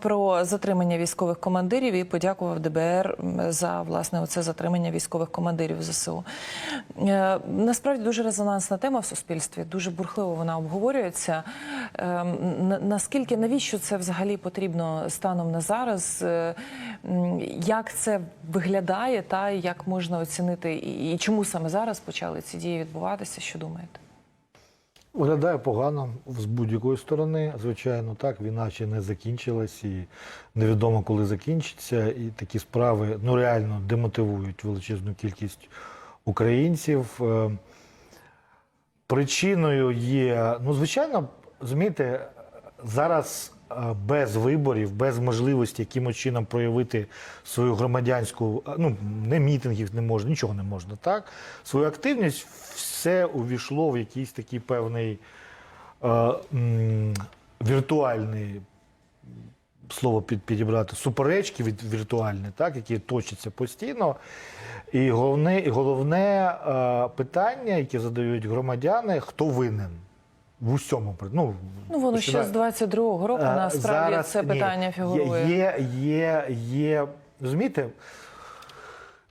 про затримання військових командирів і подякував ДБР за власне оце затримання військових командирів ЗСУ. Е, Насправді дуже резонансна тема в суспільстві, дуже бурхливо вона обговорюється. Е, Наскільки навіщо це взагалі потрібно станом на зараз? Е, Як це виглядає, та як можна оцінити, і і чому саме зараз почали ці дії відбуватися? Що думаєте? Виглядає погано з будь-якої сторони, звичайно, так війна ще не закінчилась і невідомо коли закінчиться. І такі справи ну реально демотивують величезну кількість українців. Е, Причиною є, ну звичайно, розумієте, зараз без виборів, без можливості якимось чином проявити свою громадянську, е, ну не мітингів не можна, нічого не можна, так? Свою активність все увійшло в якийсь такий певний е, м, віртуальний слово під, підібрати суперечки від віртуальні, так, які точаться постійно. І головне, і головне е, питання, яке задають громадяни, хто винен в усьому. Ну, Ну воно ще з 22-го року Е, насправді зараз- це ні, питання фігурує. Є, є, є, розумієте,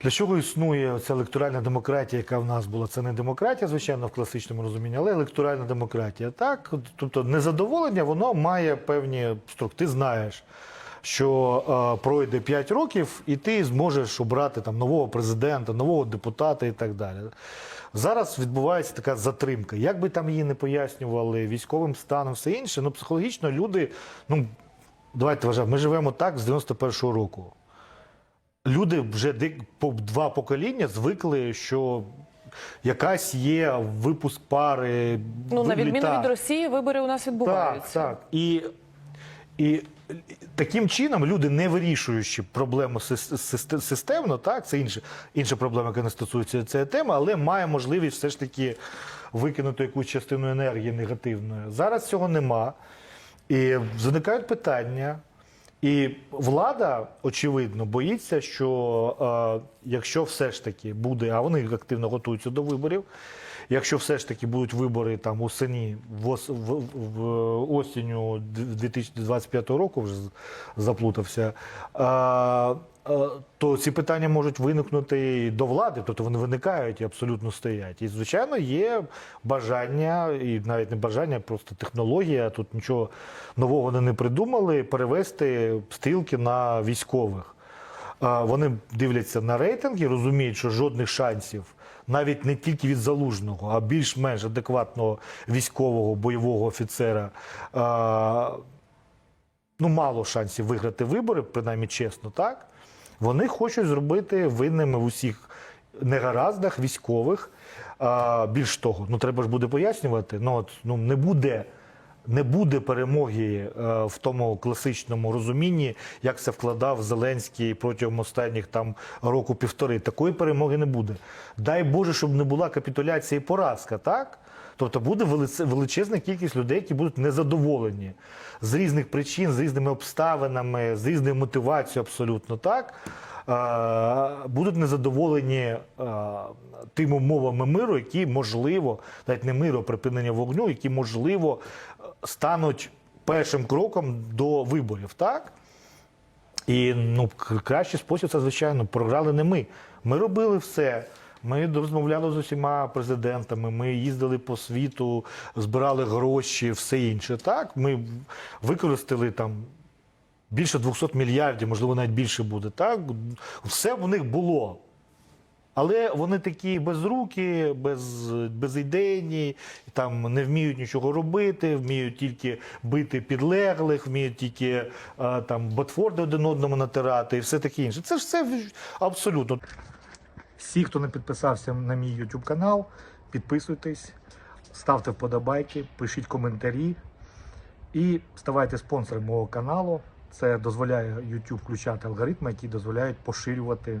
для чого існує ця електоральна демократія, яка в нас була? Це не демократія, звичайно, в класичному розумінні, але електоральна демократія. Так, тобто незадоволення, воно має певні структури. Ти знаєш, що е, пройде 5 років, і ти зможеш обрати там нового президента, нового депутата і так далі. Зараз відбувається така затримка. Як би там її не пояснювали військовим станом, все інше, ну психологічно люди, ну давайте вважаємо, ми живемо так з 91-го року. Люди вже по два покоління звикли, що якась є випуск пари. Ну на відміну від Росії, вибори у нас Так, відбуваються. так. І, і таким чином люди, не вирішуючи проблему сис- сис- системно, так, це інша, інша проблема, яка не стосується цієї теми, але має можливість все ж таки викинути якусь частину енергії негативної. Зараз цього нема. І виникають питання. І влада, очевидно, боїться, що е, якщо все ж таки буде, а вони активно готуються до виборів, якщо все ж таки будуть вибори там осені, в, ос- в, в осінню 2025 року, вже заплутався, е, то ці питання можуть виникнути і до влади, тобто вони виникають і абсолютно стоять. І, звичайно, є бажання, і навіть не бажання, а просто технологія. Тут нічого нового вони не придумали, перевести стрілки на військових. А, Вони дивляться на рейтинги, розуміють, що жодних шансів, навіть не тільки від залужного, а більш-менш адекватного військового бойового офіцера. Ну, мало шансів виграти вибори, принаймні чесно, так? Вони хочуть зробити винними в усіх негараздах військових. А, більш того, ну треба ж буде пояснювати. Ну, от, ну не буде. Не буде перемоги е, в тому класичному розумінні, як це вкладав Зеленський протягом останніх там року півтори. Такої перемоги не буде. Дай Боже, щоб не була капітуляція і поразка, так? Тобто буде величезна кількість людей, які будуть незадоволені з різних причин, з різними обставинами, з різною мотивацією, абсолютно так. Е, Будуть незадоволені е, тими умовами миру, які можливо, навіть не миру, а припинення вогню, які можливо стануть першим кроком до виборів, так? І ну, кращий спосіб це, звичайно, програли не ми. Ми робили все. Ми розмовляли з усіма президентами, ми їздили по світу, збирали гроші, все інше. Так, ми використали там більше 200 мільярдів, можливо, навіть більше буде. Так, все в них було. Але вони такі безрукі, без, безідейні, там не вміють нічого робити, вміють тільки бити підлеглих, вміють тільки а, там ботфорди один одному натирати і все таке інше. Це ж все абсолютно. Всі, хто не підписався на мій YouTube канал, підписуйтесь, ставте вподобайки, пишіть коментарі і ставайте спонсором мого каналу. Це дозволяє YouTube включати алгоритми, які дозволяють поширювати,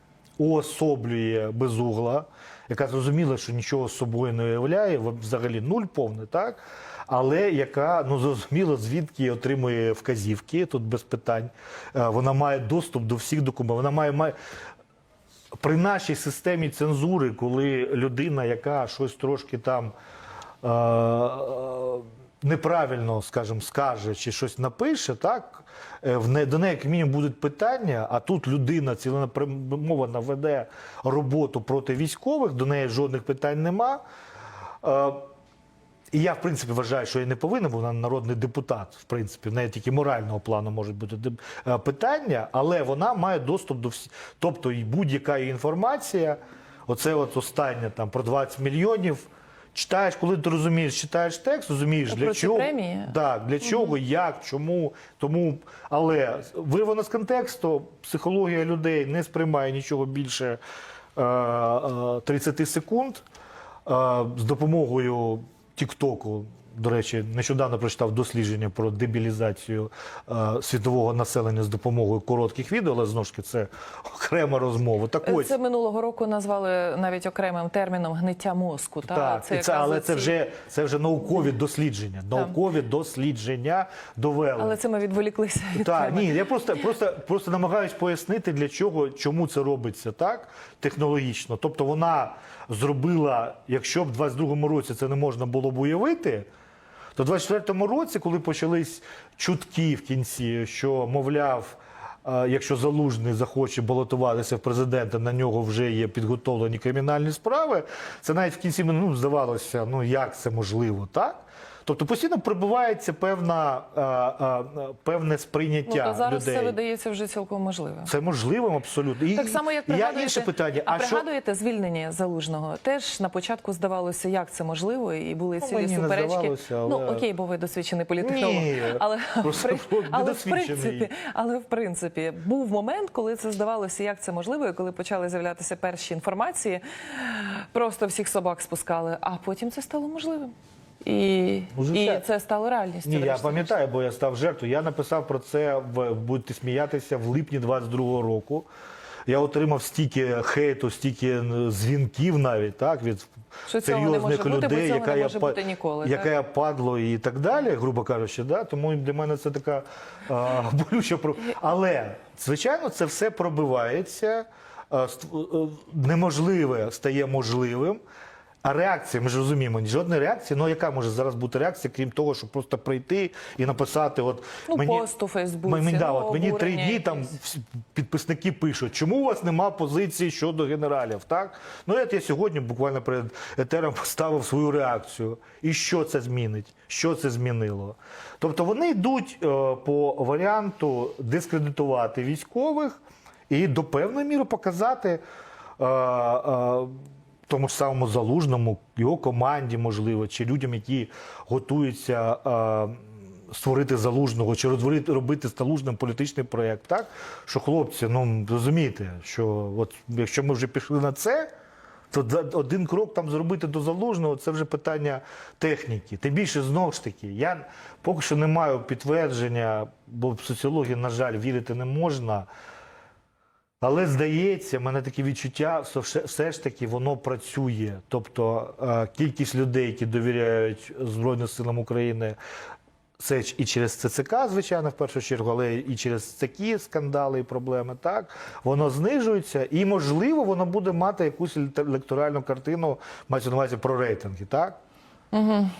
уособлює безугла, яка зрозуміла, що нічого з собою не уявляє, взагалі нуль повний, так? Але яка ну зрозуміло, звідки отримує вказівки, тут без питань. Е, Вона має доступ до всіх документів. Вона має, має при нашій системі цензури, коли людина, яка щось трошки там е, е, неправильно, скажімо, скаже чи щось напише, так е, в до неї як мінімум будуть питання, а тут людина ціленапрямована веде роботу проти військових, до неї жодних питань нема. Е, і я, в принципі, вважаю, що я не повинен, бо вона народний депутат. В принципі, в неї тільки морального плану можуть бути е, питання, але вона має доступ до всіх. Тобто, будь-яка інформація, оце от останнє там про 20 мільйонів. Читаєш, коли ти розумієш, читаєш текст, розумієш, для чого премії? так, для чого, як, чому, тому. Але вирвано з контексту, психологія людей не сприймає нічого більше е, е, 30 секунд. Е, з допомогою Тіктоку, до речі, нещодавно прочитав дослідження про дебілізацію е, світового населення з допомогою коротких відео, але знову ж таки це окрема розмова. Так ось. Це минулого року назвали навіть окремим терміном гниття мозку. Та? Так, і це, але це вже це вже наукові дослідження. Наукові дослідження довели. Але це ми відволіклися від Так, ні, я просто, просто, просто намагаюсь пояснити, для чого, чому це робиться так технологічно. Тобто вона зробила, якщо б в 22-му році це не можна було б уявити, то в 24-му році, коли почались чутки в кінці, що, мовляв, е, якщо залужний захоче балотуватися в президента, на нього вже є підготовлені кримінальні справи, це навіть в кінці ну, здавалося, ну як це можливо, так? Тобто постійно прибувається певна, е, е, певне Ну, сприйняття то зараз людей. це видається вже цілком можливим. Це можливим абсолютно. І, Так само, як і я інше питання. А, А, що пригадуєте звільнення залужного? Теж на початку здавалося, як це можливо, і були Ну, цілі суперечки. але- Ну окей, бо ви досвідчений політехнолог. Ні, але, при- але, в принципі, але в принципі був момент, коли це здавалося, як це можливо, і коли почали з'являтися перші інформації, просто всіх собак спускали, а потім це стало можливим. І, Ну, і це стало реальністю. Ні, я пам'ятаю, бо я став жертвою. Я написав про це в будете сміятися в липні 22-го року. Я отримав стільки хейту, стільки дзвінків навіть так від Що серйозних бути, людей, цього яка я бути ніколи, яка так? я падло і так далі, грубо кажучи. Да? Тому для мене це така а, болюча про. Але звичайно, це все пробивається. а, е, Неможливе стає можливим. А реакція, ми ж розуміємо, жодної реакції. Ну яка може зараз бути реакція, крім того, щоб просто прийти і написати, от Ну, пост у Фейсбуці, Мені, да, ну, от мені три дні там підписники пишуть, чому у вас нема позиції щодо генералів? Так ну от я сьогодні буквально перед етером поставив свою реакцію. І що це змінить? Що це змінило? Тобто вони йдуть е, по варіанту дискредитувати військових і до певної міри показати. Тому ж самому залужному, його команді, можливо, чи людям, які готуються е, створити залужного, чи розворити робити залужним політичний проєкт, так що хлопці, ну розумієте, що от якщо ми вже пішли на це. То один крок там зробити до залужного це вже питання техніки. Тим більше знову ж таки, я поки що не маю підтвердження, бо в соціології, на жаль, вірити не можна. Але здається, в мене таке відчуття, що все, ж таки воно працює. Тобто е, кількість людей, які довіряють Збройним силам України, це і через ЦЦК, звичайно, в першу чергу, але і через такі скандали і проблеми, так воно знижується, і можливо, воно буде мати якусь електоральну картину, мається на увазі про рейтинги, так?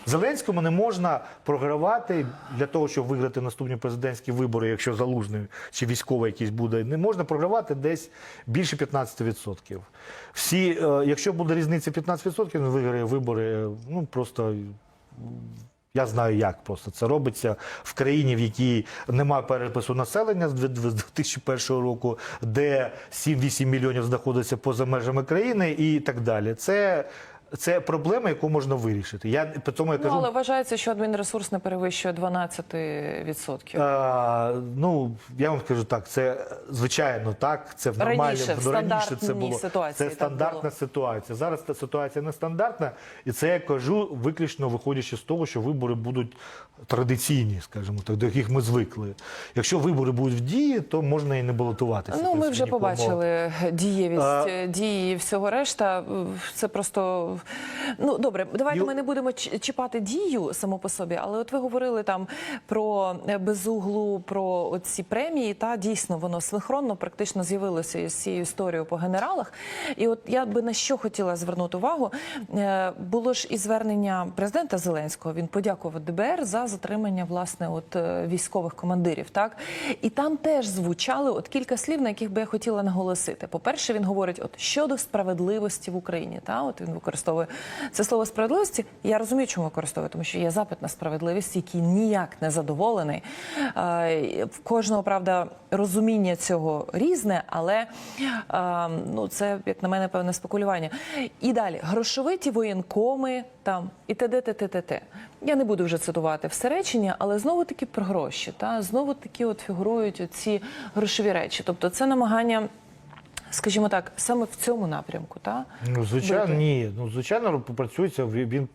Зеленському не можна програвати для того, щоб виграти наступні президентські вибори, якщо залужний чи військовий якийсь буде, не можна програвати десь більше 15%. Всі, е, якщо буде різниця 15%, він виграє вибори. е, Ну просто я знаю, як просто це робиться в країні, в якій немає перепису населення з 2001 року, де 7-8 мільйонів знаходиться поза межами країни і так далі. Це це проблема, яку можна вирішити. Я по тому я Ну, але вважається, що адмінресурс не перевищує 12%. А, ну я вам скажу так, це звичайно так. Це в нормальному Раніше, ну, раніше це було ситуації це стандартна було. ситуація. Зараз та ситуація не стандартна, і це я кажу виключно виходячи з того, що вибори будуть традиційні, скажімо так, до яких ми звикли. Якщо вибори будуть в дії, то можна і не балотуватися. Ну, ми вже побачили дієвість А- дії і всього решта. Це просто ну добре. Давайте Ю- ми не будемо чіпати дію само по собі, але от ви говорили там про е, безуглу, про ці премії. Та дійсно воно синхронно практично з'явилося із цією історією по генералах. І от я би на що хотіла звернути увагу, Е, було ж і звернення президента Зеленського. Він подякував ДБР за затримання власне от е, військових командирів. Так і там теж звучали от кілька слів, на яких би я хотіла наголосити. По перше, він говорить, от щодо справедливості в Україні. Та от він використовує це слово справедливості. Я розумію, чому використовує, тому що є запит на справедливість, який ніяк не задоволений. В кожного правда розуміння цього різне, але ну це як на мене певне спекулювання. І далі грошовиті воєнкоми там і т.д. т.т. т.т. Я не буду вже цитувати все речення, але знову таки про гроші. Та знову таки от фігурують ці грошові речі. Тобто це намагання. Скажімо так, саме в цьому напрямку, та Ну, звичайно, ні. Ну, звичайно, працюється він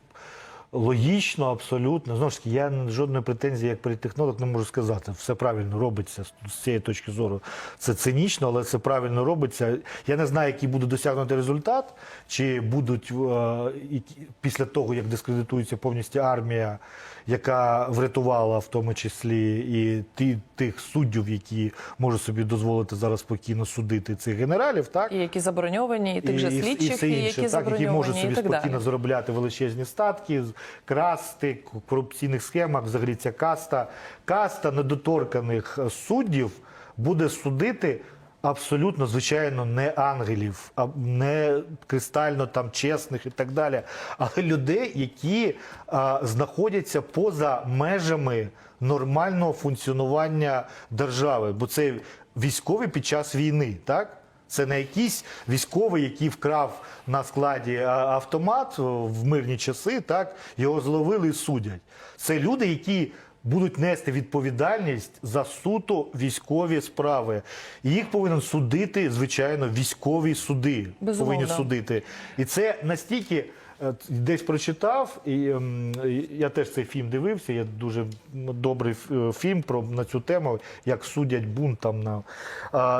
логічно, абсолютно. Знову ж таки, я жодної претензії як політтехнолог не можу сказати. Все правильно робиться з- з цієї точки зору. Це цинічно, але це правильно робиться. Я не знаю, який буде досягнути результат, чи будуть е, після того, як дискредитується повністю армія, яка врятувала в тому числі і ті, тих суддів, які можуть собі дозволити зараз спокійно судити цих генералів, так? і які заброньовані, і тих же слідчих, все інше, які так, які можуть собі і так спокійно далі. заробляти величезні статки, красти корупційних схемах. Взагалі ця каста, каста недоторканих суддів буде судити. Абсолютно, звичайно, не ангелів, не кристально там чесних і так далі, але людей, які а, знаходяться поза межами нормального функціонування держави, бо це військові під час війни, так? Це не якийсь військовий, який вкрав на складі автомат в мирні часи, так його зловили і судять. Це люди, які будуть нести відповідальність за суто військові справи. І їх повинен судити, звичайно, військові суди Безумовно. повинні судити. І це настільки. е, Десь прочитав, і ем, я теж цей фільм дивився. Є дуже добрий е, фільм про на цю тему, як судять бунт там на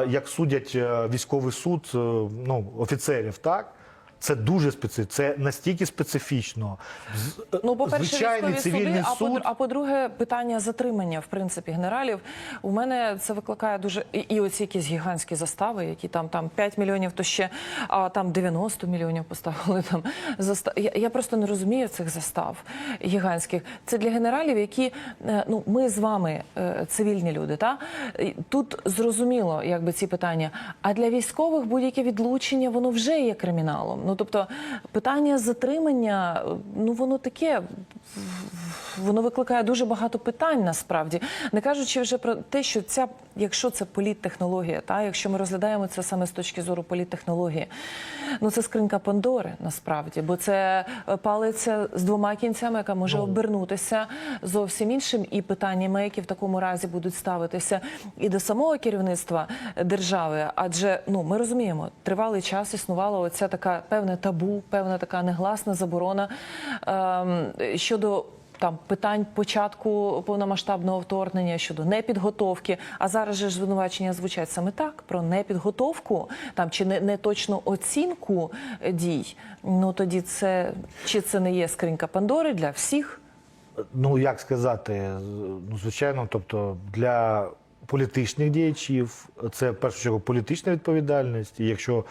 як судять е, військовий суд ну, офіцерів. Так це дуже специфічно, це настільки специфічно. Ну, по-перше, звичайний військові цивільний суди, а, суд. по, а по-друге, питання затримання, в принципі, генералів. У мене це викликає дуже і, і оці якісь гігантські застави, які там там 5 мільйонів, то ще а там 90 мільйонів поставили там застав. Я, я просто не розумію цих застав гігантських. Це для генералів, які е, ну ми з вами е, цивільні люди. Та тут зрозуміло, якби ці питання. А для військових будь-яке відлучення воно вже є криміналом. Ну тобто питання затримання, ну воно таке воно викликає дуже багато питань насправді, не кажучи вже про те, що ця, якщо це політтехнологія, та якщо ми розглядаємо це саме з точки зору політтехнології, ну це скринька Пандори насправді, бо це е, палиця з двома кінцями, яка може обернутися зовсім іншим, і питаннями, які в такому разі будуть ставитися і до самого керівництва держави. Адже ну ми розуміємо, тривалий час існувала оця така певне табу, певна така негласна заборона ем, щодо. Там питань початку повномасштабного вторгнення щодо непідготовки. А зараз же звинувачення звучать саме так про непідготовку там чи не, не точну оцінку дій. Ну тоді це чи це не є скринька Пандори для всіх? ну як сказати, ну звичайно, тобто для політичних діячів це в першу чергу політична відповідальність. І якщо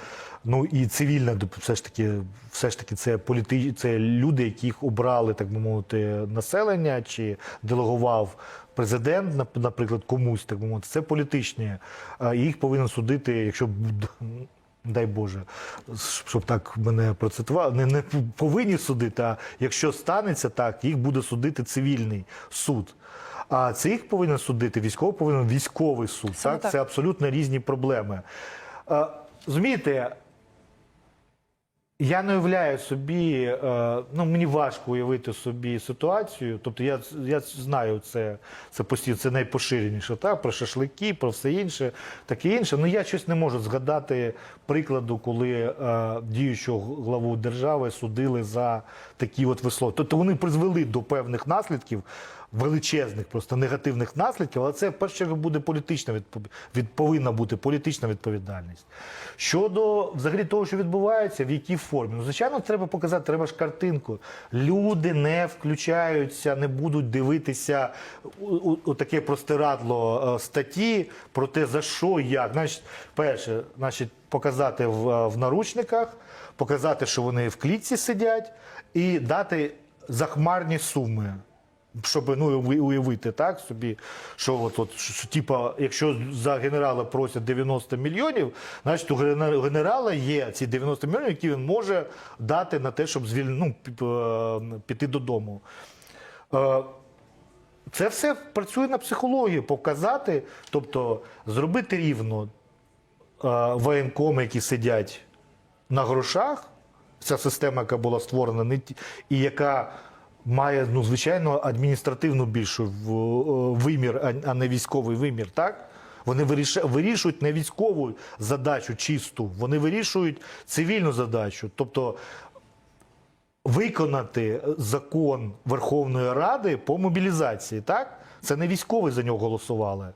ну і цивільна, все ж таки, все ж таки, це політи... це люди, яких обрали, так би мовити, населення чи делегував. Президент, нап- наприклад, комусь так би мовити, це політичні. А їх повинен судити, якщо дай Боже, щоб так мене процитували, не, не повинні судити, а якщо станеться так, їх буде судити цивільний суд. А це їх повинен судити військовий повинен військовий суд. Так? так. Це абсолютно різні проблеми. А, Розумієте, Я не уявляю собі, е, ну мені важко уявити собі ситуацію. Тобто я, я знаю це, це постійно, це найпоширеніше, так, про шашлики, про все інше, таке інше. Ну я щось не можу згадати прикладу, коли е, діючого главу держави судили за такі от вислови. Тобто вони призвели до певних наслідків. Величезних, просто негативних наслідків, але це в першу чергу буде політична відпов... від... повинна бути політична відповідальність. Щодо взагалі того, що відбувається, в якій формі, ну звичайно, треба показати, треба ж картинку. Люди не включаються, не будуть дивитися у, у, у таке простирадло е, статті про те, за що як. Значить, перше, значить, показати в, е, в наручниках, показати, що вони в клітці сидять, і дати захмарні суми. Щоб ну уявити так собі, що от, от що, типа, якщо за генерала просять 90 мільйонів, значить у генерала є ці 90 мільйонів, які він може дати на те, щоб звіль... ну, е, піти додому. Е, Це все працює на психологію, показати, тобто зробити рівно е, воєнкоми, які сидять на грошах, ця система, яка була створена, і яка має ну, звичайно адміністративну більшу е, вимір, а- не військовий вимір, так? Вони вирішують не військову задачу чисту, вони вирішують цивільну задачу. Тобто виконати закон Верховної Ради по мобілізації, так? Це не військові за нього голосували.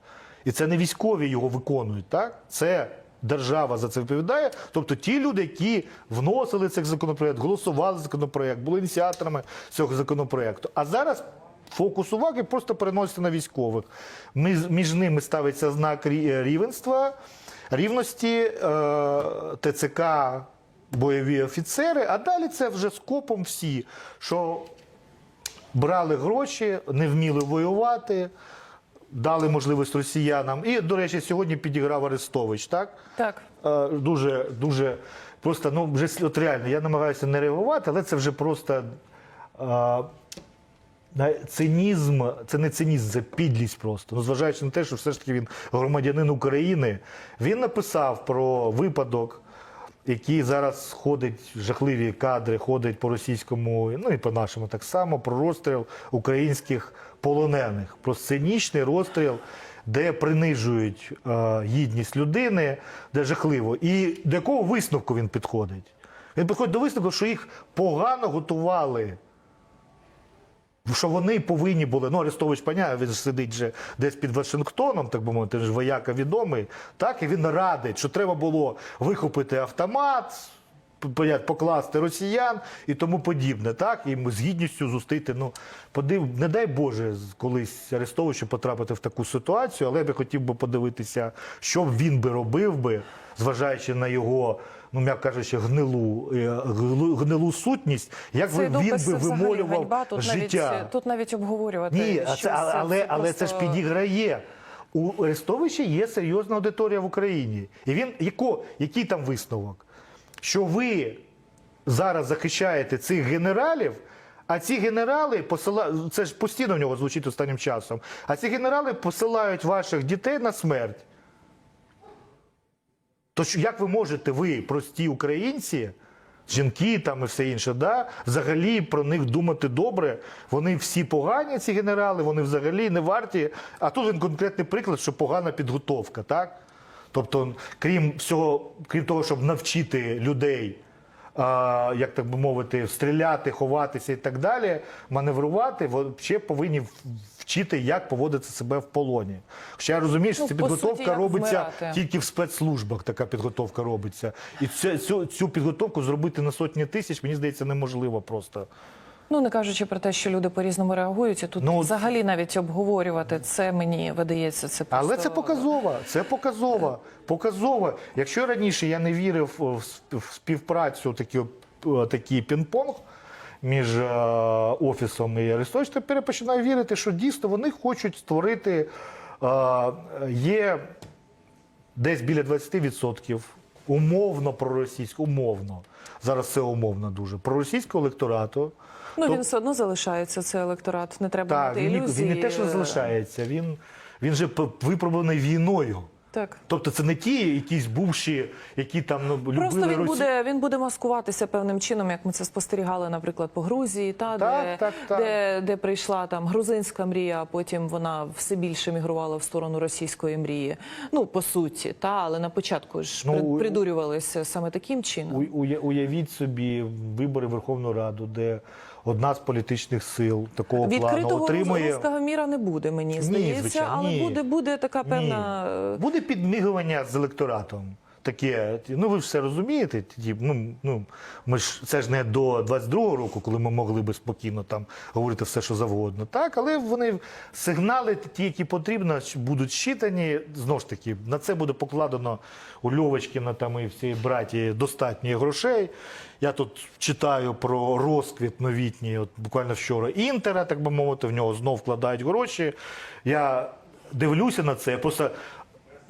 І це не військові його виконують, так? Це держава за це відповідає. Тобто ті люди, які вносили цей законопроект, голосували за законопроект, були ініціаторами цього законопроекту. А зараз фокус уваги просто переноситься на військових. Між, ними ставиться знак рі- рівенства, рівності е, ТЦК бойові офіцери, а далі це вже скопом всі, що брали гроші, не вміли воювати, дали можливість росіянам. І, до речі, сьогодні підіграв Арестович, так? Так. Е, Дуже, дуже просто, ну, вже от реально, я намагаюся не реагувати, але це вже просто. е, Цинізм, це не цинізм, це підлість просто. Ну, зважаючи на те, що все ж таки він громадянин України, він написав про випадок, який зараз ходить, жахливі кадри, ходить по російському, ну і по нашому так само, про розстріл українських полонених, про сценічний розстріл, де принижують е, гідність людини, де жахливо. І до якого висновку він підходить? Він підходить до висновку, що їх погано готували що вони повинні були. Ну, Арестович, поняв, він сидить же десь під Вашингтоном, так би мовити, ж вояка відомий. Так, і він радить, що треба було вихопити автомат, покласти росіян і тому подібне. Так, і з гідністю зустріти. Ну, подив, не дай Боже, колись Арестовичу потрапити в таку ситуацію, але я би хотів би подивитися, що він би робив би, зважаючи на його. Ну, м'яко кажучи, гнилу, е, гнилу, сутність, як Цей він би вимолював ганьба. Тут життя. навіть тут навіть обговорювати. Ні, щось, це, але, але, але це ж підіграє. У Арестовича є серйозна аудиторія в Україні. І він яко, який там висновок? Що ви зараз захищаєте цих генералів, а ці генерали посилають, це ж постійно в нього звучить останнім часом. А ці генерали посилають ваших дітей на смерть. Тож як ви можете, ви, прості українці, жінки там і все інше, да, взагалі про них думати добре? Вони всі погані, ці генерали, вони взагалі не варті. А тут він конкретний приклад, що погана підготовка, так? Тобто, крім всього, крім того, щоб навчити людей. Як так би мовити, стріляти, ховатися і так далі, маневрувати, ще повинні вчити, як поводити себе в полоні. Хоча я розумію, що Ну, ця по суті, підготовка робиться вмирати. тільки в спецслужбах така підготовка робиться. І цю, цю, цю підготовку зробити на сотні тисяч, мені здається, неможливо просто. Ну не кажучи про те, що люди по-різному реагують, і тут Ну, взагалі навіть обговорювати це мені видається. Це просто... Але це показово. Це показово. Показово. Якщо раніше я не вірив в співпрацю, такі, такий пінг-понг між е, офісом і Арестович, тепер я починаю вірити, що дійсно вони хочуть створити. е, Є десь біля 20% умовно проросійського, умовно. Зараз це умовно дуже. Проросійського електорату. Ну То- він все одно залишається цей електорат. Не треба Так, мати він, ілюзії. він не те, що залишається, він, він же випробуваний війною. Так. Тобто це не ті якісь бувші, які там ну, любили Просто він Росі- буде він буде маскуватися певним чином, як ми це спостерігали, наприклад, по Грузії, та Так, де, так, так. Де, де прийшла там грузинська мрія, а потім вона все більше мігрувала в сторону російської мрії. Ну по суті, та але на початку ж Ну, придурювалися саме таким чином. У- уя- Уявіть собі вибори Верховну Раду, де одна з політичних сил такого плану Відкритого отримує. руського міра не буде, мені здається, звичайно, але ні. буде буде така певна. ні. Буде підмігування з електоратом. Таке, ну ви ж все розумієте. Ну, ну, ми ж це ж не до 22-го року, коли ми могли би спокійно там говорити все, що завгодно. Так, але вони сигнали, ті, які потрібно, будуть щитані. Знову ж таки, на це буде покладено у Льовочкіна там і всієї браті достатньо грошей. Я тут читаю про розквіт новітній, от буквально вчора інтера, так би мовити, в нього знов вкладають гроші. Я дивлюся на це. Я просто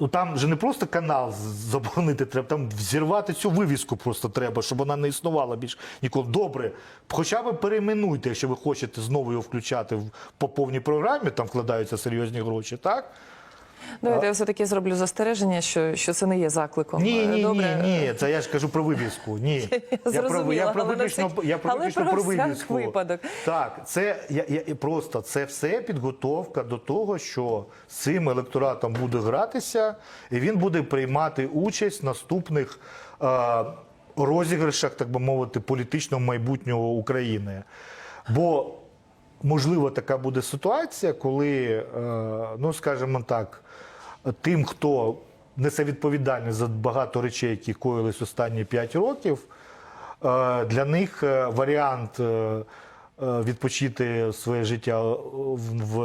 Ну там же не просто канал заборонити треба, там взірвати цю вивіску просто треба, щоб вона не існувала більш ніколи. Добре, хоча б перейменуйте, якщо ви хочете знову його включати в по повній програмі, там вкладаються серйозні гроші, так? Давайте я все таки зроблю застереження, що, що це не є закликом. Ні, ні, Добре. ні, ні, це я ж кажу про вивіску. Ні. Я про, я про але на я про але про про всяк вивіску. випадок. Так, це я, я, просто це все підготовка до того, що з цим електоратом буде гратися, і він буде приймати участь в наступних е, розіграшах, так би мовити, політичного майбутнього України. Бо можливо така буде ситуація, коли, е, ну скажімо так, тим, хто несе відповідальність за багато речей, які коїлись останні 5 років, е, для них е, варіант. е, Відпочити своє життя в, в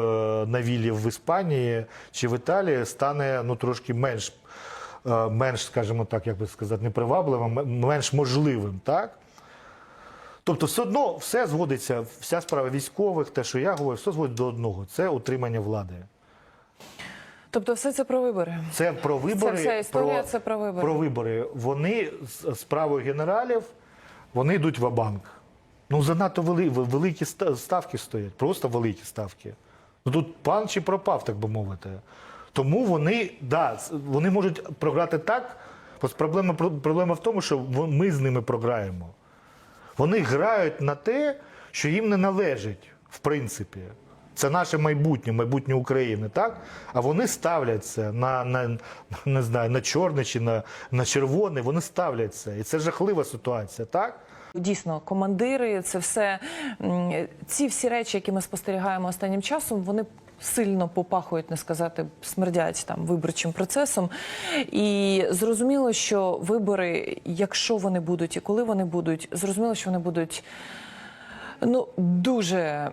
на віллі в Іспанії чи в Італії стане ну трошки менш, менш, скажімо так, як би сказати, непривабливим, менш можливим, так? Тобто, все одно все зводиться, вся справа військових, те, що я говорю, все зводить до одного: це утримання влади. Тобто, все це про вибори. Це про вибори. вся історія, це про вибори. Про вибори. Вони з справою генералів вони йдуть в банк. Ну занадто вели, великі ставки стоять, просто великі ставки. Ну тут пан чи пропав, так би мовити. Тому вони, да, вони можуть програти так. Ось проблема, проблема в тому, що ми з ними програємо. Вони грають на те, що їм не належить, в принципі. Це наше майбутнє, майбутнє України, так? А вони ставлять це на, на, не знаю, на чорне чи на, на червоне, вони ставлять це. І це жахлива ситуація, так? Дійсно, командири, це все ці всі речі, які ми спостерігаємо останнім часом, вони. Сильно попахують, не сказати, смердять там виборчим процесом, і зрозуміло, що вибори, якщо вони будуть і коли вони будуть, зрозуміло, що вони будуть ну дуже е,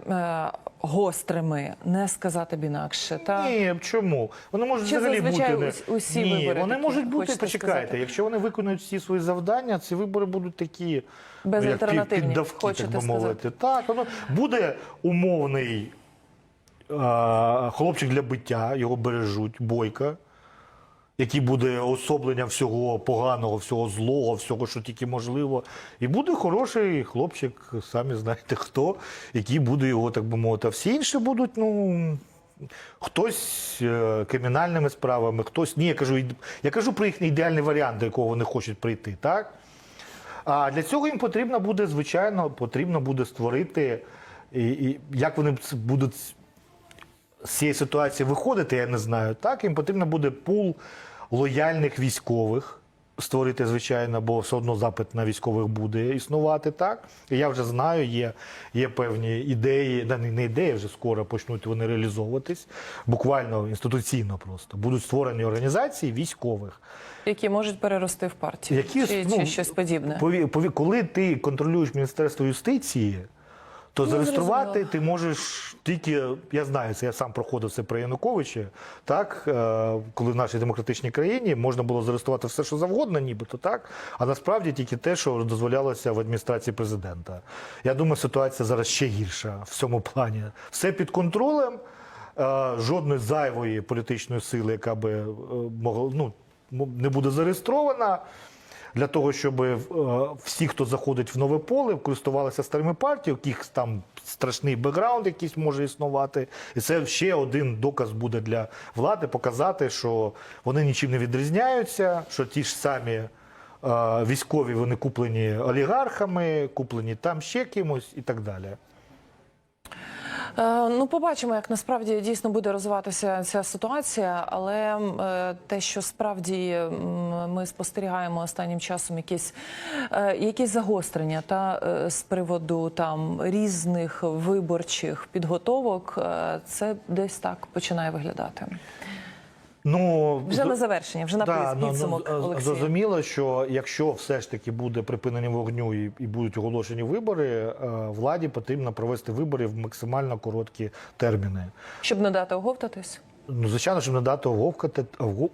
гострими, не сказати б інакше. Та Ні, чому? Вони можуть Чи взагалі зазвичай бути. ус- усі Ні, вибори вони такі, можуть бути, хочете почекайте, сказати? якщо вони виконують всі свої завдання, ці вибори будуть такі ну, як під- піддавки, хочете так би сказати. мовити. Так, воно буде умовний а, хлопчик для биття, його бережуть, бойка. Який буде особлення всього поганого, всього злого, всього, що тільки можливо. І буде хороший хлопчик, самі знаєте хто, який буде його, так би мовити. А всі інші будуть, ну. Хтось е, кримінальними справами, хтось. Ні, я кажу, я кажу про їхній ідеальний варіант, до якого вони хочуть прийти, так? А для цього їм потрібно буде, звичайно, потрібно буде створити, і, і як вони будуть з цієї ситуації виходити, я не знаю. Так, їм потрібно буде пул лояльних військових створити, звичайно, бо все одно запит на військових буде існувати. Так, і я вже знаю, є, є певні ідеї, да, не ідеї, вже скоро почнуть вони реалізовуватись, буквально інституційно просто будуть створені організації військових. які можуть перерости в партію, Які, чи, ну, чи щось подібне. Пові, пові, коли ти контролюєш Міністерство юстиції, то Ну, зареєструвати зрозуміло. ти можеш тільки, я знаю, це я сам проходив це при Януковичі, так, е, коли в нашій демократичній країні можна було зареєструвати все, що завгодно, нібито так, а насправді тільки те, що дозволялося в адміністрації президента. Я думаю, ситуація зараз ще гірша в цьому плані. Все під контролем, е, жодної зайвої політичної сили, яка би е, могла, ну, не буде зареєстрована. Для того, щоб е, всі, хто заходить в нове поле, користувалися старими партіями, яких там страшний бекграунд якийсь може існувати. І це ще один доказ буде для влади показати, що вони нічим не відрізняються, що ті ж самі. е, Військові вони куплені олігархами, куплені там ще кимось і так далі. Е, Ну, побачимо, як насправді дійсно буде розвиватися ця ситуація, але е, те, що справді ми спостерігаємо останнім часом якісь, е, якісь загострення та з приводу там різних виборчих підготовок, це десь так починає виглядати. Ну Вже на завершення, вже на Да, ну, підсумок. ну, Олексій. зрозуміло, що якщо все ж таки буде припинення вогню і, і будуть оголошені вибори, е, владі потрібно провести вибори в максимально короткі терміни. Щоб не дати оговтатись. Ну, звичайно, щоб не дати оговкати,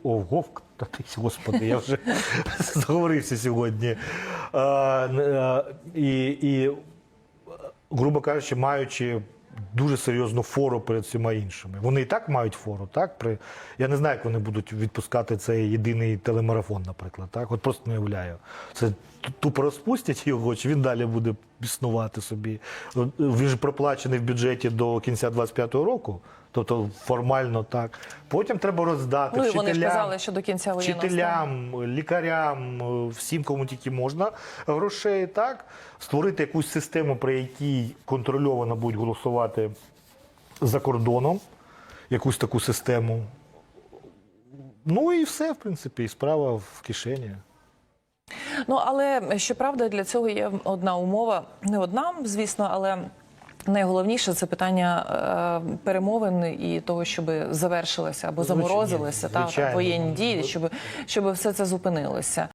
оговкатись, господи, я вже заговорився сьогодні. Е, е, і, і, грубо кажучи, маючи дуже серйозну фору перед всіма іншими. Вони і так мають фору, так? При... Я не знаю, як вони будуть відпускати цей єдиний телемарафон, наприклад. Так? От просто не уявляю. Це тупо розпустять його, чи він далі буде існувати собі. Він ж проплачений в бюджеті до кінця 25-го року. Тобто формально так. Потім треба роздати Ну і вони ж казали, що до кінця вчителям, лікарям, всім, кому тільки можна грошей, так створити якусь систему, при якій контрольовано будуть голосувати за кордоном, якусь таку систему. Ну і все, в принципі, і справа в кишені. Ну але щоправда, для цього є одна умова, не одна, звісно, але. Найголовніше це питання е, перемовин і того, щоб завершилися або заморозилися та воєнні дії, щоб, щоб все це зупинилося.